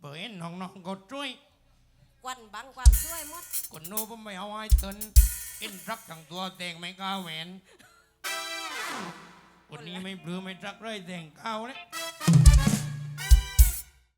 เปิดน้องน้องก็ช่วยกวันบังความช่วยหมดคนโน้ผมไม่เอาไอ้ตนเอ็นรักทั้งตัวแต่งไม่กล้าแหวนคนนี้ไม่ปลื้มไม่รักเลยแต่งก้าเลย